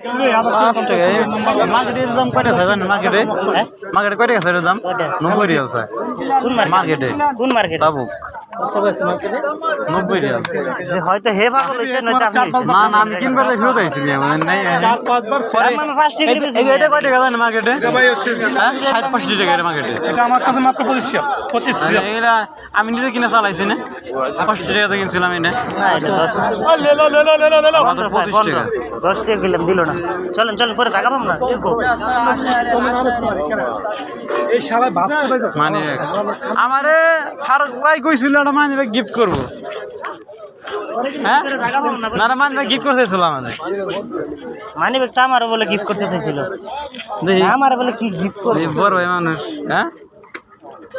পাঁচ টাকা মার্কেটের দাম কয়টা আছে জানেন মার্কেটে মার্কেটে কয়টা আছে দাম নব্বই রিয়াল আছে মার্কেটে কোন মার্কেট তাবুক নব্বই রিয়াল হয়তো হে পাগল হইছে নয়তো আপনি হইছেন। না না আমি কিনবার ফেরত আইছি নিয়ে মানে নাই পরে আমার ফার্স্ট এই যে- এই যে এটা কয় টাকা জানেন মার্কেটে হ্যাঁ ষাট পঁয়ষট্টি টাকা মার্কেটে এটা আমার কাছে মাত্র পঁচিশ আমি নিজে কিনে চালাইছি না পঁয়ষট্টি টাকা তো কিনছিলাম এটা দশ টাকা দিল না। চলেন চলেন পরে পাবো না এই সারা মানে আমারে ফারুক ভাই কইছিল একটা মানি গিফট করব। হ্যাঁ? না মানি গিফট করতে চাইছিল আমাদের। মানি আমার বলে গিফট করতে চাইছিল। আমার বলে কি গিফট করব? এই বড় ভাই মানুষ। হ্যাঁ?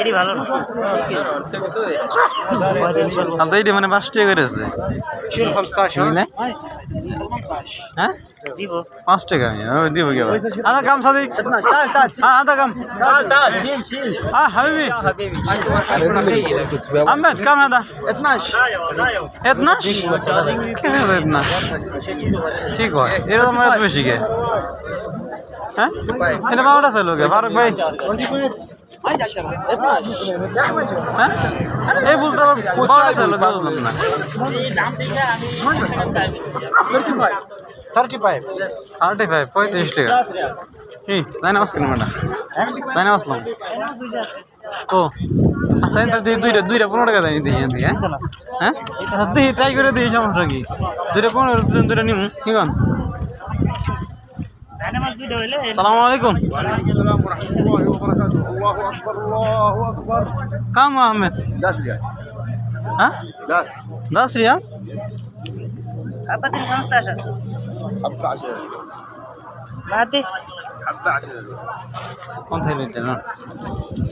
এটি ভালো না। তো এইটি মানে পাঁচ টাকা করে আছে। বুঝলে? হ্যাঁ? পাঁচ টাকা দিব কি আবার? আদা কাম সাদি হ্যাঁ আদা কাম। হ্যাঁ হাবিবি। আহমেদ কাম আদা। এতনাশ এতনাশ কেন এতনাশ ঠিক হয় এটা তোমার বেশি কে? হ্যাঁ? এটা বাবাটা ছিল কে? ফারুক ভাই। হ্যাঁ এই কে বুঝলাম না। থার্টি ফাইভ থার্টি ফাইভ পঁয়ত্রিশ টাকা। কি লাইনে আসলাম ম্যাডাম? লাইনে আসলাম ও আচ্ছা দুইটা দুইটা পনেরো টাকা দেয় দিই এদিকে হ্যাঁ? হ্যাঁ? আচ্ছা দিই ট্রাই করে দিই সমস্যা কি? দুইটা পনেরো দুইটা নিমু কি কন? السلام عليكم. وعليكم السلام ورحمه الله وبركاته الله اكبر الله اكبر كم أحمد؟ 10 ريال ها؟ 10 10 ريال. حبة 15 حبة 10 بعدي حبة 10 كم تهلي الدنان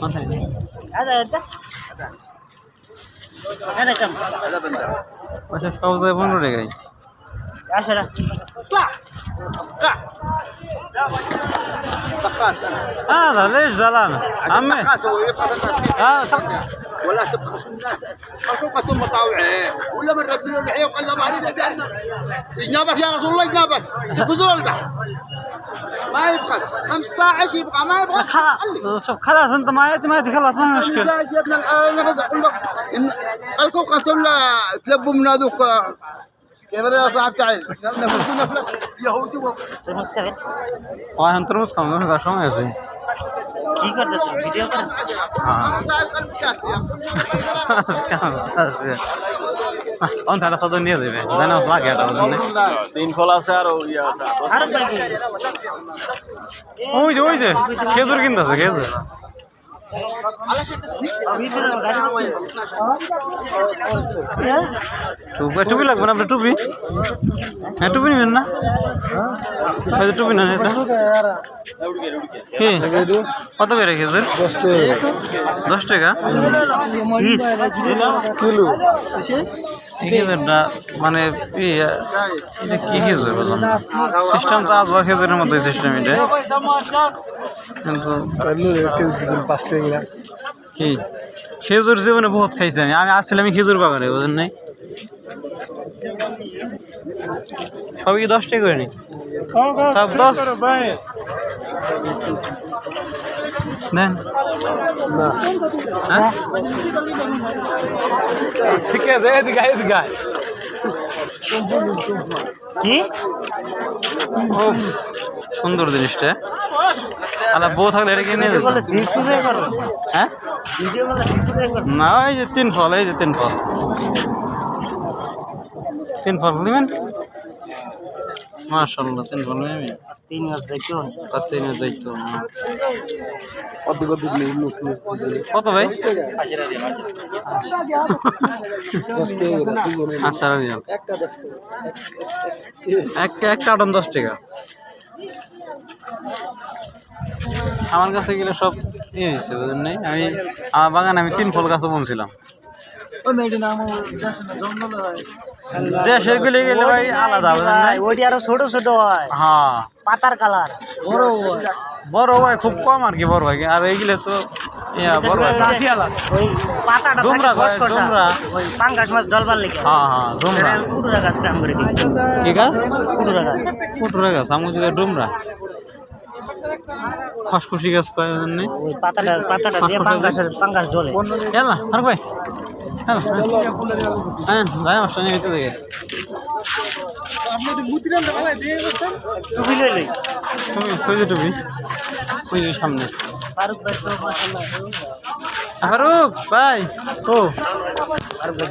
كم تهلي هذا. ده هذا كم؟ هذا بندر وشوف كم زي بندر عشرة. اطلع. اطلع. بخاس أنا. هذا ليش زلمة؟ عمي. بخاس هو يبخس آه ولا تبخس الناس. خلقوا ثم مطاوعين ولا من ربي اللحيه وقال له أريد دارنا يجنابك يا رسول الله يجنابك تفزوا البحر. ما يبخس. 15 يبقى ما يبغى. خلاص خلاص أنت ما ما تخلص ما مشكلة. لا جبنا النفس أقول لك خلقوا قتلوا تلبوا من هذوك كيف يا صاحب تعال نفسنا فلك يهودي و- তুই মুস্কাবে ও এখন তরমুজ খাবো না সময় আছে কি করতেছ ভিডিও করেন تعال قلب كاس يا অন থাকা সাথে নিয়ে দেবে জানা লাগে এটা বুঝলেন তিন ফল আছে আর ইয়ে আছে আর ভাই কই? ওই যে ওই যে খেজুর কিনতেছে খেজুর ভিডিও গাড়ি টুপি লাগবে না আপনার টুপি? হ্যাঁ টুপি নেবেন না? টুপি না এটা? কত করে খেজুর দশ টাকা? বিশ এই খেজুরটা মানে এটা কি খেজুর বললাম সিস্টেম তো আসবা খেজুরের মতো সিস্টেম এটা। কিন্তু কি? খেজুর জীবনে বহুত খাইছি আমি। আমি আসছিলাম আমি খেজুর বাগানে বুঝলেন নাই? সবই কি দশ টাকা করে নি সব দশ? হ্যাঁ? ঠিক আছে এদিকে এদিকে কি? ও সুন্দর জিনিসটা। আলা বউ থাকলে এটা কিনে হ্যাঁ? না এই যে তিন ফল এই যে তিন ফল। তিন ফল নেবেন মাশাল্লাহ তিন ফল নেবেন তিন মাস যাইতো। তার তিন যাইতো অর্ধেক অর্ধেক নেই মুস মুস কত ভাই? আচ্ছা একটা দশ টাকা। এক এক কার্টন দশ টাকা। আমার কাছে গেলে সব ইয়ে হয়েছে বুঝলেন আমি আমার বাগানে আমি তিন ফল গাছও বুনছিলাম। দেশের গুলি গেলে ভাই আলাদা ওইটি আরও ছোট ছোট হয়। হ্যাঁ। পাতার কালার। বড় ভাই খুব কম আর কি বড় ভাই আর এইগুলো তো ইয়া বড় ভাই ওই পাতাটা ডুমরা। খসখসা। হ্যাঁ হ্যাঁ গাছ কয় জন্যে পাতাটা পাতাটা দিয়ে পাঙ্গাসের পাঙ্গাস আর ভাই। হ্যাঁ যাই মাস্টার নিয়ে ভিতরে দিকে টুপি লই লই তুমি কই যে টুপি। ওই যে সামনে। ফারুক ভাই ভাই ও। ফারুক ভাই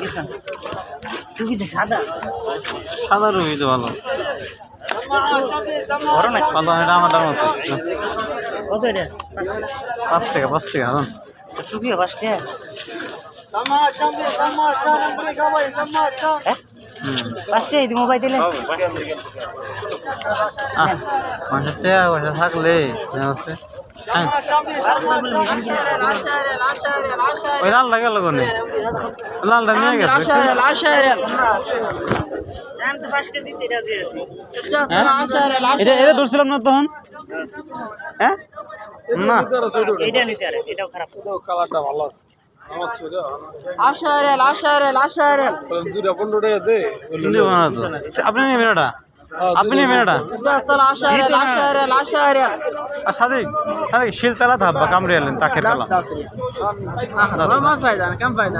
সাদা? সাদা টুপি তো ভালো। বড় না এটা আমার দাম মতো কত এটা? পাঁচ টাকা পাঁচ টাকা মোবাইল দিলে। আহ টাকা পয়সা থাকলে হচ্ছে হ্যাঁ। ওই লাল লাগে লগনে লালটা নিয়ে গেছে এটা এটা ধরছিলাম না তখন হ্যাঁ না এটা নিতে এটাও খারাপ কালারটা ভালো আছে আপনি মেয়েটা আপনি মেয়েটা সাদিক সাদিক শিলতলা ধাব্বা কামড়ে এলেন তাকে ফায়দা কাম ফায়দা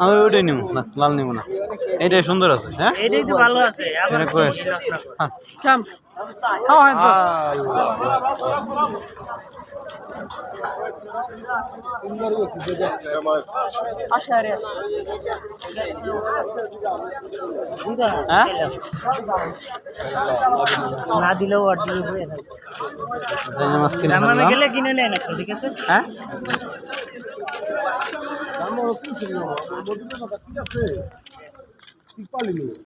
আমি ওইটাই নিব না লাল নিব না। এটাই সুন্দর আছে হ্যাঁ? এটাই ভালো আছে হ্যাঁ। হ্যাঁ, হ্যাঁ, না দিলেও অর্ডার গেলে কিনে নেন ঠিক আছে? হ্যাঁ? নেন আছে? ঠিক হ্যাঁ